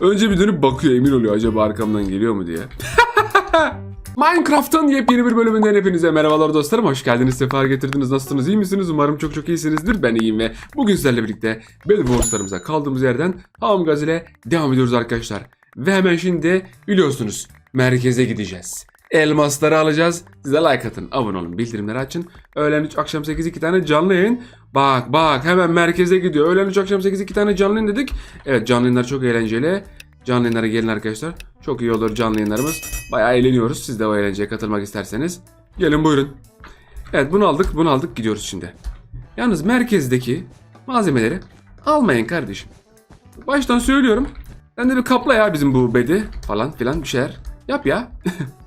Önce bir dönüp bakıyor emin oluyor acaba arkamdan geliyor mu diye. Minecraft'ın yepyeni bir bölümünden hepinize merhabalar dostlarım. Hoş geldiniz, sefa getirdiniz. Nasılsınız, iyi misiniz? Umarım çok çok iyisinizdir. Ben iyiyim ve bugün sizlerle birlikte Battle Wars'larımıza kaldığımız yerden Ham Gaz ile devam ediyoruz arkadaşlar. Ve hemen şimdi biliyorsunuz merkeze gideceğiz. Elmasları alacağız. Size like atın, abone olun, bildirimleri açın. Öğlen 3, akşam 8 iki tane canlı yayın. Bak bak hemen merkeze gidiyor. Öğlen 3, akşam 8 iki tane canlı yayın dedik. Evet canlı yayınlar çok eğlenceli. Canlı yayınlara gelin arkadaşlar. Çok iyi olur canlı yayınlarımız. Bayağı eğleniyoruz. Siz de o eğlenceye katılmak isterseniz. Gelin buyurun. Evet bunu aldık bunu aldık gidiyoruz şimdi. Yalnız merkezdeki malzemeleri almayın kardeşim. Baştan söylüyorum. Sen de bir kapla ya bizim bu bedi falan filan bir şeyler. Yap ya.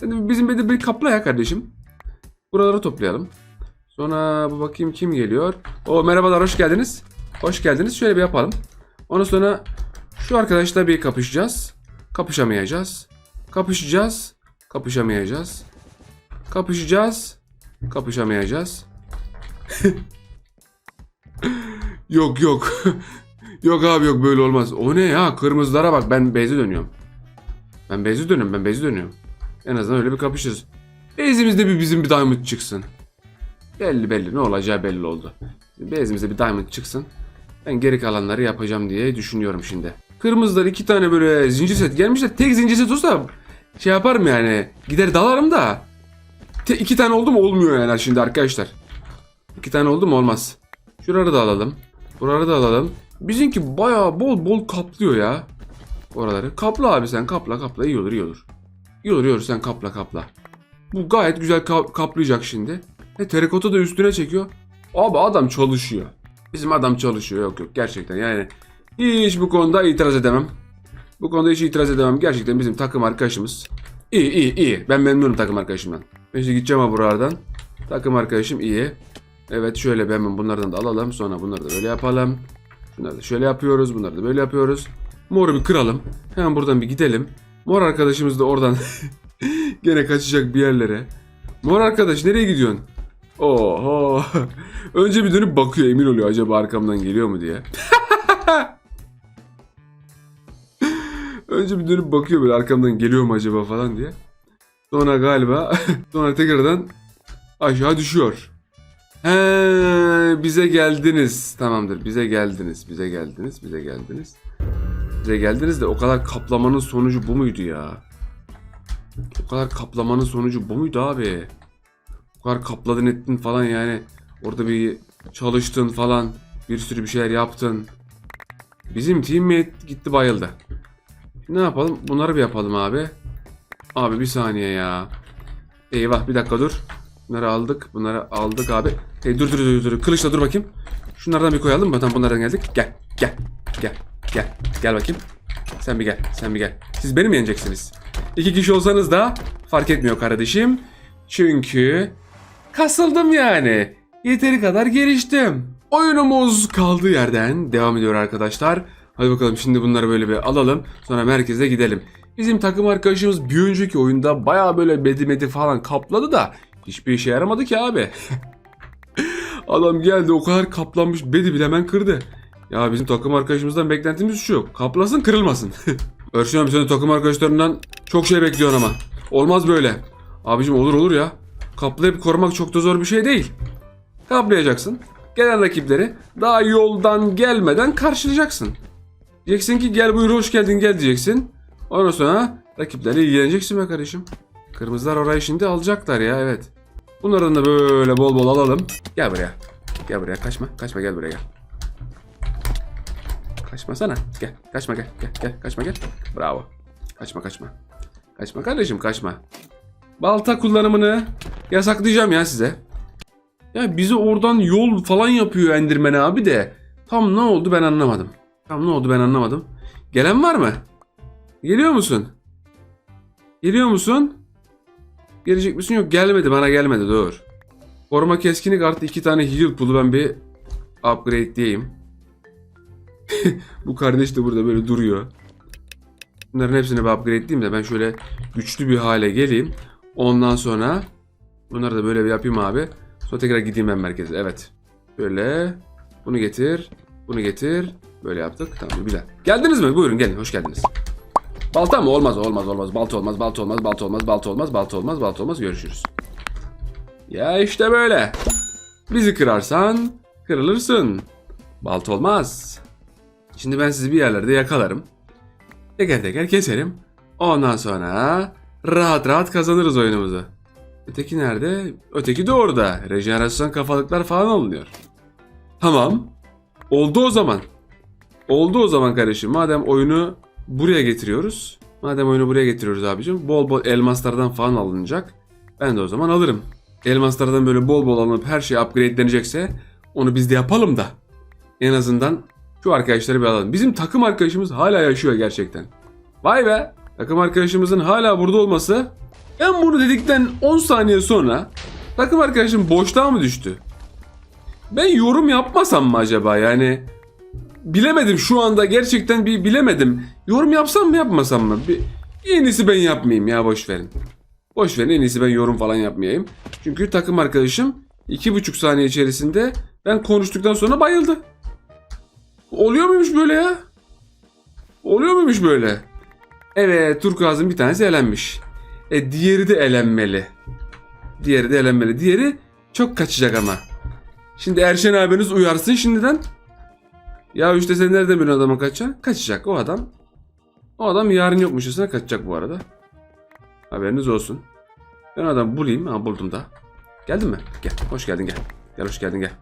Sen de bizim bedi bir kapla ya kardeşim. Buraları toplayalım. Sonra bu bakayım kim geliyor. O merhabalar hoş geldiniz. Hoş geldiniz. Şöyle bir yapalım. Ondan sonra şu arkadaşla bir kapışacağız. Kapışamayacağız. Kapışacağız. Kapışamayacağız. Kapışacağız. Kapışamayacağız. yok yok. yok abi yok böyle olmaz. O ne ya? Kırmızılara bak ben beyze dönüyorum. Ben beyze dönüyorum. Ben beyze dönüyorum. En azından öyle bir kapışırız. Beyzimizde bir bizim bir diamond çıksın. Belli belli ne olacağı belli oldu. Beyzimizde bir diamond çıksın. Ben geri kalanları yapacağım diye düşünüyorum şimdi. Kırmızılar iki tane böyle zincir set gelmiş tek zincir set olsa şey yaparım yani. Gider dalarım da. Te, iki tane oldu mu olmuyor yani şimdi arkadaşlar. İki tane oldu mu olmaz. Şuraları da alalım. Buraları da alalım. Bizimki bayağı bol bol kaplıyor ya. Oraları. Kapla abi sen kapla kapla iyi olur iyi olur. Olur sen kapla kapla. Bu gayet güzel ka- kaplayacak şimdi. E terikota da üstüne çekiyor. Abi adam çalışıyor. Bizim adam çalışıyor yok yok gerçekten yani. Hiç bu konuda itiraz edemem. Bu konuda hiç itiraz edemem. Gerçekten bizim takım arkadaşımız. İyi iyi iyi. Ben memnunum takım arkadaşımdan. Ben şimdi gideceğim ha buralardan. Takım arkadaşım iyi. Evet şöyle hemen bunlardan da alalım. Sonra bunları da böyle yapalım. Bunları da şöyle yapıyoruz. Bunları da böyle yapıyoruz. Moru bir kıralım. Hemen buradan bir gidelim. Mor arkadaşımız da oradan gene kaçacak bir yerlere. Mor arkadaş nereye gidiyorsun? Oho. Önce bir dönüp bakıyor emin oluyor acaba arkamdan geliyor mu diye. Önce bir dönüp bakıyor böyle arkamdan geliyor mu acaba falan diye. Sonra galiba sonra tekrardan aşağı düşüyor. He, bize geldiniz. Tamamdır. Bize geldiniz. Bize geldiniz. Bize geldiniz. Bize geldiniz de o kadar kaplamanın sonucu bu muydu ya? O kadar kaplamanın sonucu bu muydu abi? O kadar kapladın ettin falan yani. Orada bir çalıştın falan. Bir sürü bir şeyler yaptın. Bizim teammate gitti bayıldı. Ne yapalım? Bunları bir yapalım abi. Abi bir saniye ya. Eyvah bir dakika dur. Bunları aldık. Bunları aldık abi. Hey, dur dur dur dur. Kılıçla dur bakayım. Şunlardan bir koyalım. Zaten bunlardan geldik. Gel. Gel. Gel. Gel. Gel bakayım. Sen bir gel. Sen bir gel. Siz beni mi yeneceksiniz? İki kişi olsanız da fark etmiyor kardeşim. Çünkü kasıldım yani. Yeteri kadar geliştim. Oyunumuz kaldığı yerden devam ediyor arkadaşlar. Hadi bakalım şimdi bunları böyle bir alalım. Sonra merkeze gidelim. Bizim takım arkadaşımız bir önceki oyunda baya böyle bedi medi falan kapladı da hiçbir işe yaramadı ki abi. Adam geldi o kadar kaplanmış bedi bile hemen kırdı. Ya bizim takım arkadaşımızdan beklentimiz şu. Kaplasın kırılmasın. Örşen senin takım arkadaşlarından çok şey bekliyorsun ama. Olmaz böyle. Abicim olur olur ya. Kaplayıp korumak çok da zor bir şey değil. Kaplayacaksın. Gelen rakipleri daha yoldan gelmeden karşılayacaksın. Diyeceksin ki gel buyur hoş geldin gel diyeceksin. Ondan sonra rakiplerle ilgileneceksin be kardeşim. Kırmızılar orayı şimdi alacaklar ya evet. Bunlardan da böyle bol bol alalım. Gel buraya. Gel buraya kaçma. Kaçma gel buraya gel. Kaçmasana. Gel. Kaçma gel. Gel gel. Kaçma gel. Bravo. Kaçma kaçma. Kaçma kardeşim kaçma. Balta kullanımını yasaklayacağım ya size. Ya bizi oradan yol falan yapıyor Enderman abi de. Tam ne oldu ben anlamadım. Tam ne oldu ben anlamadım. Gelen var mı? Geliyor musun? Geliyor musun? Gelecek misin? Yok gelmedi bana gelmedi dur. Koruma keskinlik artı iki tane heal pool'u ben bir upgrade diyeyim. Bu kardeş de burada böyle duruyor. Bunların hepsini bir upgrade diyeyim de ben şöyle güçlü bir hale geleyim. Ondan sonra bunları da böyle bir yapayım abi. Sonra tekrar gideyim ben merkeze. Evet. Böyle bunu getir. Bunu getir. Böyle yaptık. Tamam güzel. Geldiniz mi? Buyurun gelin. Hoş geldiniz. Balta mı? Olmaz olmaz olmaz. Balta olmaz balta olmaz balta olmaz balta olmaz balta olmaz balta olmaz. Görüşürüz. Ya işte böyle. Bizi kırarsan kırılırsın. Balta olmaz. Şimdi ben sizi bir yerlerde yakalarım. Teker teker keserim. Ondan sonra rahat rahat kazanırız oyunumuzu. Öteki nerede? Öteki de orada. Rejenerasyon kafalıklar falan alınıyor. Tamam. Oldu o zaman. Oldu o zaman kardeşim. Madem oyunu buraya getiriyoruz. Madem oyunu buraya getiriyoruz abicim. Bol bol elmaslardan falan alınacak. Ben de o zaman alırım. Elmaslardan böyle bol bol alınıp her şey upgradelenecekse onu biz de yapalım da. En azından şu arkadaşları bir alalım. Bizim takım arkadaşımız hala yaşıyor gerçekten. Vay be. Takım arkadaşımızın hala burada olması. Ben bunu dedikten 10 saniye sonra takım arkadaşım boşluğa mı düştü? Ben yorum yapmasam mı acaba yani? Bilemedim şu anda gerçekten bir bilemedim. Yorum yapsam mı yapmasam mı? Bir, en iyisi ben yapmayayım ya boş verin. Boş verin en iyisi ben yorum falan yapmayayım. Çünkü takım arkadaşım iki buçuk saniye içerisinde ben konuştuktan sonra bayıldı. Oluyor muymuş böyle ya? Oluyor muymuş böyle? Evet Turkuaz'ın bir tanesi elenmiş. E diğeri de elenmeli. Diğeri de elenmeli. Diğeri çok kaçacak ama. Şimdi Erşen abiniz uyarsın şimdiden. Ya işte sen nereden bir adama kaçacaksın? Kaçacak o adam. O adam yarın yokmuşçasına kaçacak bu arada. Haberiniz olsun. Ben o adamı bulayım. Ha buldum da. Geldin mi? Gel. Hoş geldin gel. Gel hoş geldin gel.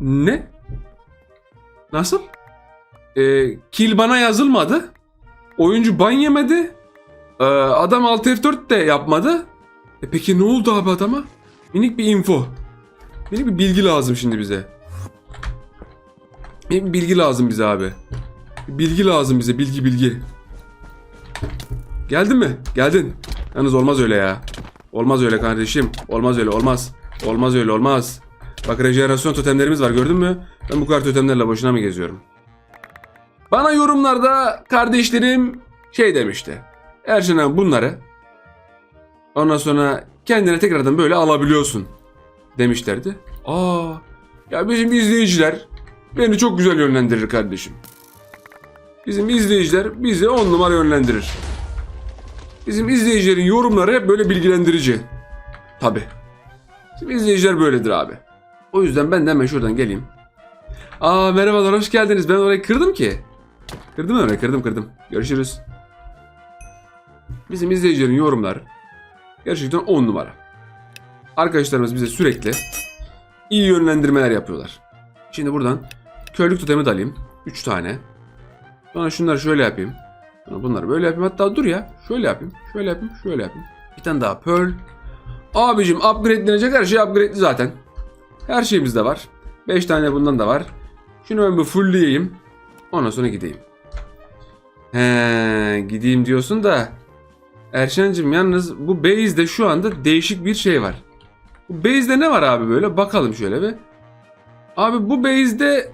Ne? Nasıl? Ee, kill bana yazılmadı. Oyuncu ban yemedi. Ee, adam Alt F4 de yapmadı. E peki ne oldu abi adama? Minik bir info. Minik bir bilgi lazım şimdi bize. Minik bir bilgi lazım bize abi. Bilgi lazım bize. Bilgi bilgi. Geldin mi? Geldin. Yalnız olmaz öyle ya. Olmaz öyle kardeşim. Olmaz öyle olmaz. Olmaz öyle olmaz. Bak rejenerasyon totemlerimiz var gördün mü? Ben bu kadar totemlerle boşuna mı geziyorum? Bana yorumlarda kardeşlerim şey demişti. Erşen bunları ondan sonra kendine tekrardan böyle alabiliyorsun demişlerdi. Aa ya bizim izleyiciler beni çok güzel yönlendirir kardeşim. Bizim izleyiciler bizi on numara yönlendirir. Bizim izleyicilerin yorumları hep böyle bilgilendirici. Tabi. Bizim izleyiciler böyledir abi. O yüzden ben de hemen şuradan geleyim. Aa merhabalar hoş geldiniz. Ben orayı kırdım ki. Kırdım mı orayı? Kırdım kırdım. Görüşürüz. Bizim izleyicilerin yorumları gerçekten 10 numara. Arkadaşlarımız bize sürekli iyi yönlendirmeler yapıyorlar. Şimdi buradan körlük totemi de alayım. 3 tane. Sonra şunları şöyle yapayım. Sonra bunları böyle yapayım. Hatta dur ya. Şöyle yapayım. Şöyle yapayım. Şöyle yapayım. Bir tane daha pearl. Abicim upgradelenecek her şey upgrade'li zaten. Her şeyimiz de var. 5 tane bundan da var. Şunu ben bir fullleyeyim. Ondan sonra gideyim. He, gideyim diyorsun da Erşen'cim yalnız bu base'de şu anda değişik bir şey var. Bu base'de ne var abi böyle? Bakalım şöyle bir. Abi bu base'de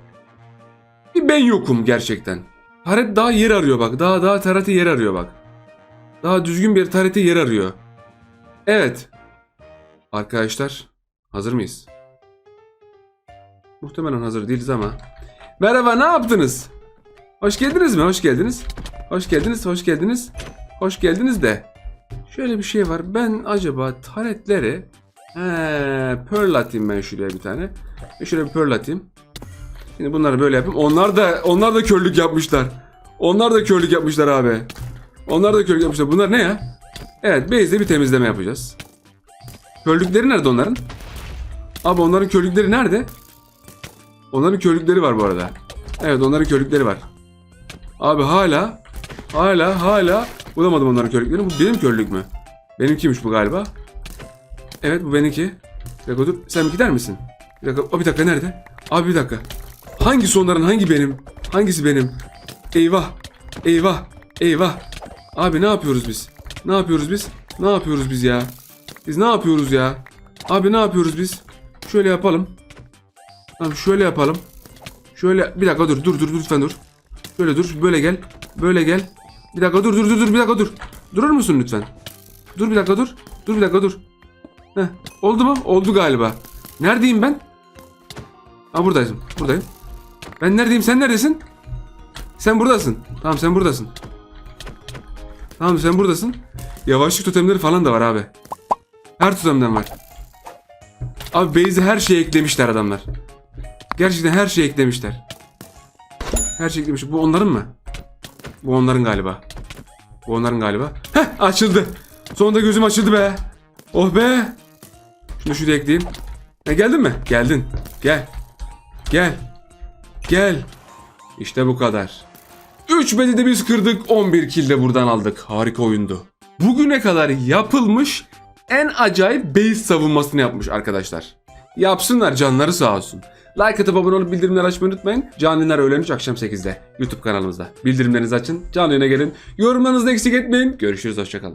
bir ben yokum gerçekten. Taret daha yer arıyor bak. Daha daha tarete yer arıyor bak. Daha düzgün bir tarete yer arıyor. Evet. Arkadaşlar hazır mıyız? Muhtemelen hazır değiliz ama. Merhaba ne yaptınız? Hoş geldiniz mi? Hoş geldiniz. Hoş geldiniz, hoş geldiniz. Hoş geldiniz de. Şöyle bir şey var. Ben acaba taretleri He, pearl atayım ben şuraya bir tane. Ve şuraya bir pearl atayım. Şimdi bunları böyle yapayım. Onlar da onlar da körlük yapmışlar. Onlar da körlük yapmışlar abi. Onlar da körlük yapmışlar. Bunlar ne ya? Evet, base'de bir temizleme yapacağız. Körlükleri nerede onların? Abi onların körlükleri nerede? Onların körlükleri var bu arada. Evet onların körlükleri var. Abi hala hala hala bulamadım onların körlüklerini. Bu benim körlük mü? Benimkiymiş bu galiba. Evet bu benimki. Bir dakika dur. Sen gider misin? Bir dakika. O bir dakika nerede? Abi bir dakika. Hangisi onların hangi benim? Hangisi benim? Eyvah. Eyvah. Eyvah. Abi ne yapıyoruz biz? Ne yapıyoruz biz? Ne yapıyoruz biz ya? Biz ne yapıyoruz ya? Abi ne yapıyoruz biz? Şöyle yapalım. Tamam şöyle yapalım. Şöyle bir dakika dur dur dur lütfen dur. Şöyle dur böyle gel. Böyle gel. Bir dakika dur dur dur dur bir dakika dur. Durur musun lütfen? Dur bir dakika dur. Dur bir dakika dur. Heh, oldu mu? Oldu galiba. Neredeyim ben? Ha buradayım. Buradayım. Ben neredeyim? Sen neredesin? Sen buradasın. Tamam sen buradasın. Tamam sen buradasın. Yavaşlık totemleri falan da var abi. Her totemden var. Abi base'e her şeyi eklemişler adamlar. Gerçekten her şeyi eklemişler. Her şeyi eklemiş. Bu onların mı? Bu onların galiba. Bu onların galiba. Heh açıldı. Sonunda gözüm açıldı be. Oh be. Şunu şuraya ekleyeyim. E, geldin mi? Geldin. Gel. Gel. Gel. İşte bu kadar. 3 bedi de biz kırdık 11 kill de buradan aldık. Harika oyundu. Bugüne kadar yapılmış en acayip base savunmasını yapmış arkadaşlar. Yapsınlar canları sağ olsun. Like atıp abone olup bildirimleri açmayı unutmayın. Canlı yayınlar öğlen 3 akşam 8'de YouTube kanalımızda. Bildirimlerinizi açın. Canlı yayına gelin. Yorumlarınızı eksik etmeyin. Görüşürüz hoşçakalın.